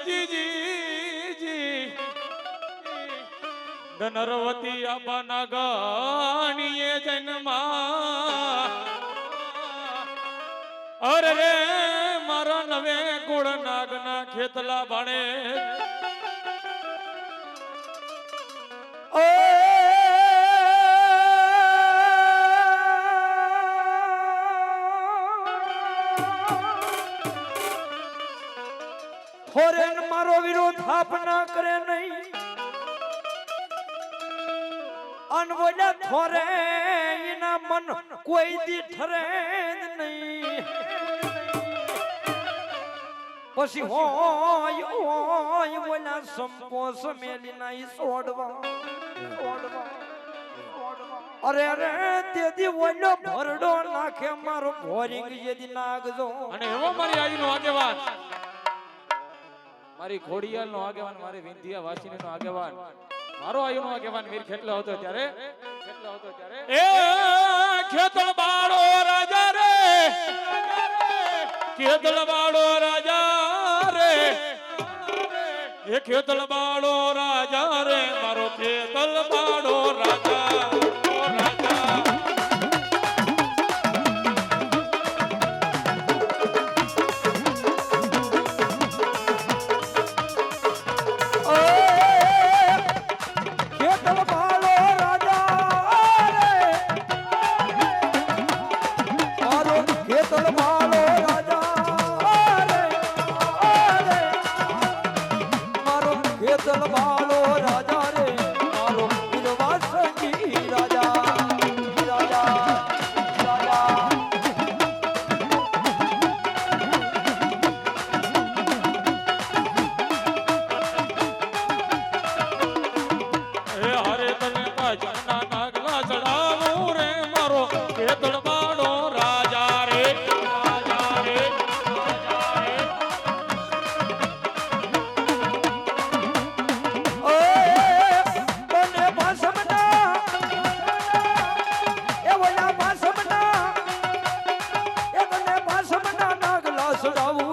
જીજી ધનરવતી આબાના ગણીએ જન્મા અરે મારા નવે કુળ નાગના ખેતલા ભાણે મારો વિરોધ થાપ ના કરે નહીં. અનવોલા થોરે એના મન કોઈ દી ઠરે નહીં. પછી હોય હોય બોલા સંપો સમેલી નહીં છોડવા અરે અરે તેદી ઓલો ભરડો નાખે, મારો ભોરિંગ જેદી નાગજો. અને એવો મારી આજનો આગેવાન. મારી ખોડિયાલ નો આગેવાન, મારી વિંધિયા વાસીની નો આગેવાન, મારો આયુનો આગેવાન વીર કેટલો હતો ત્યારે. કેટલો હતો ત્યારે એ રાજા રે ખેતળ બાળો રાજા રે, એ ખેતળ બાળો રાજા રે, મારો ખેતળ Tôi.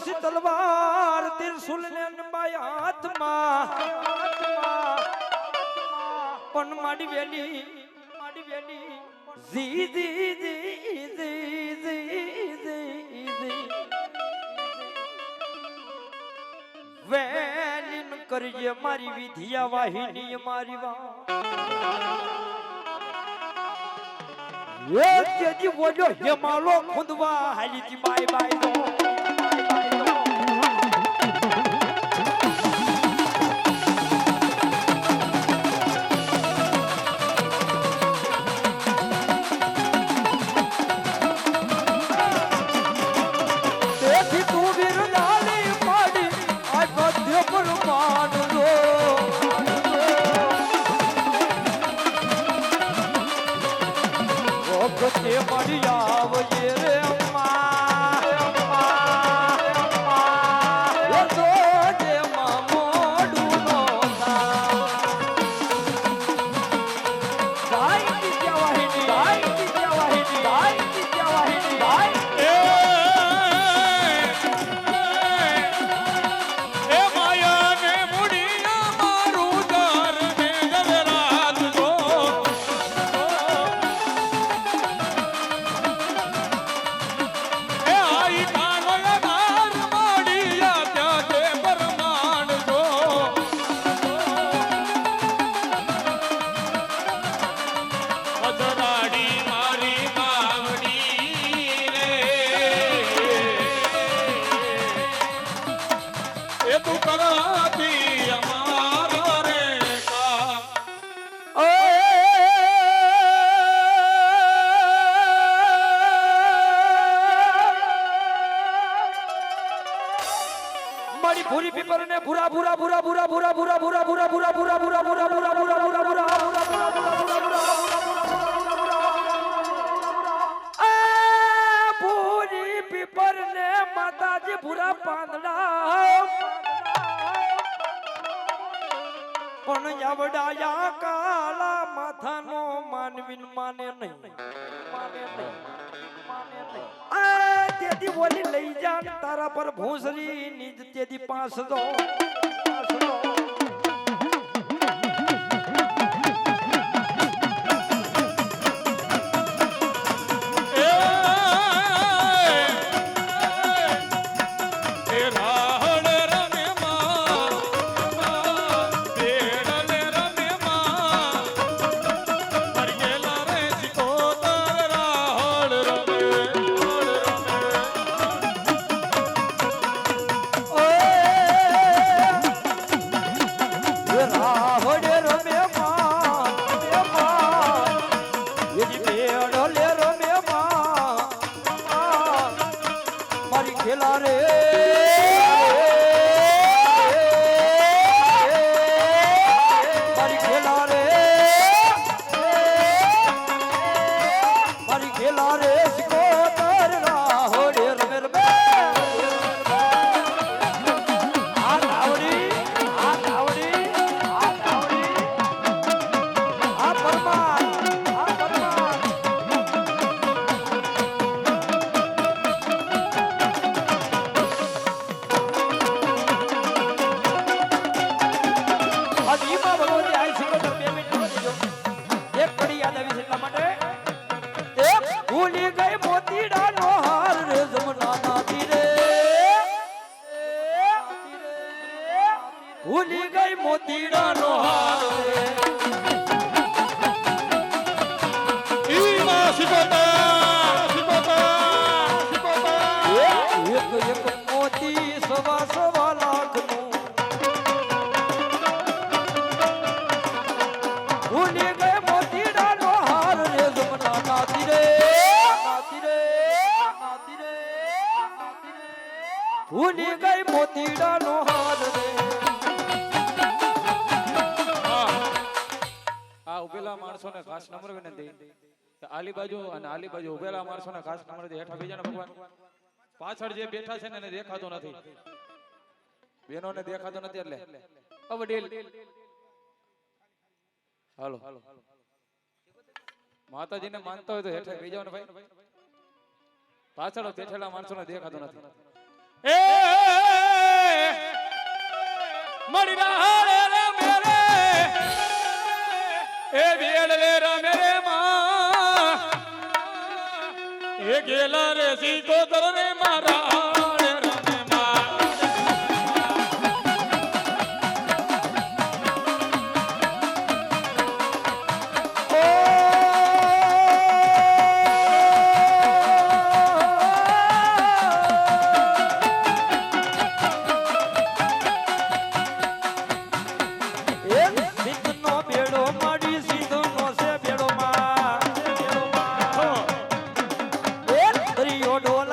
પછી તલવાર ત્રિશુલ ને અંબાઈ હાથમાં. પણ માડી વેલી માડી વેલી જી જી જી જી જી જી જી વેલીન કરજે મારી વિધિયા વાહિની મારી વા. એ તેજી બોલ્યો હેમાલો ખુંદવા હાલી તી બાય બાય Ficou મારી ભૂરી પીપર ને ભૂરા ભૂરા ભૂરા ભૂરા ભૂરા ભૂરા ભૂરા ભૂરા ભૂરા ભૂરા ભૂરા ભૂરા ભૂરા ભૂરા ભૂરા ભૂરા ભૂરી પીપર ને માતાજી ભૂરા પાંદડા પણ આવડાયા કાલા માથાનો માનવીન માને નહીં. માને નહીં. માને નહીં આ તેથી બોલી લઈ જાન તારા પર ભોંસરી નિજ તેથી પાસ દો খেলা রে। ભૂલી ગઈ મોતીડા નો હાર રે. આ ઉભેલા માણસો ને ખાસ નંબર વિનંતી. આલી બાજુ અને આલી બાજુ ઉભેલા માણસો ને ખાસ નંબર હેઠા બીજા ને ભગવાન. પાછળ જે બેઠા છે ને એને દેખાતો નથી. બેનો ને દેખાતો નથી એટલે. હવે ડેલ. હાલો. માતાજીને માનતા હોય તો હેઠા બીજા ભાઈ. પાછળ બેઠેલા માણસો ને દેખાતો નથી. એ મળી રહે રે ગેલા રે સી તો રે મારા. ઢોલ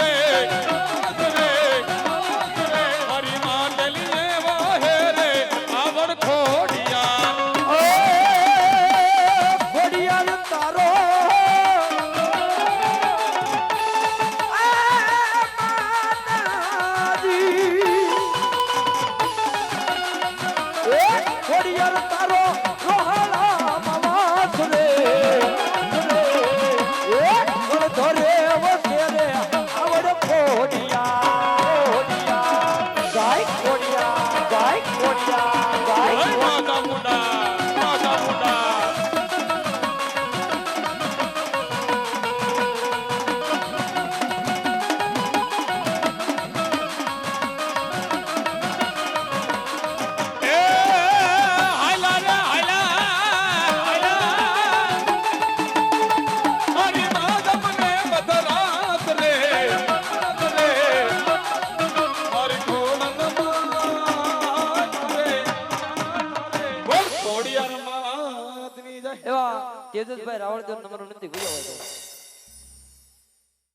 रे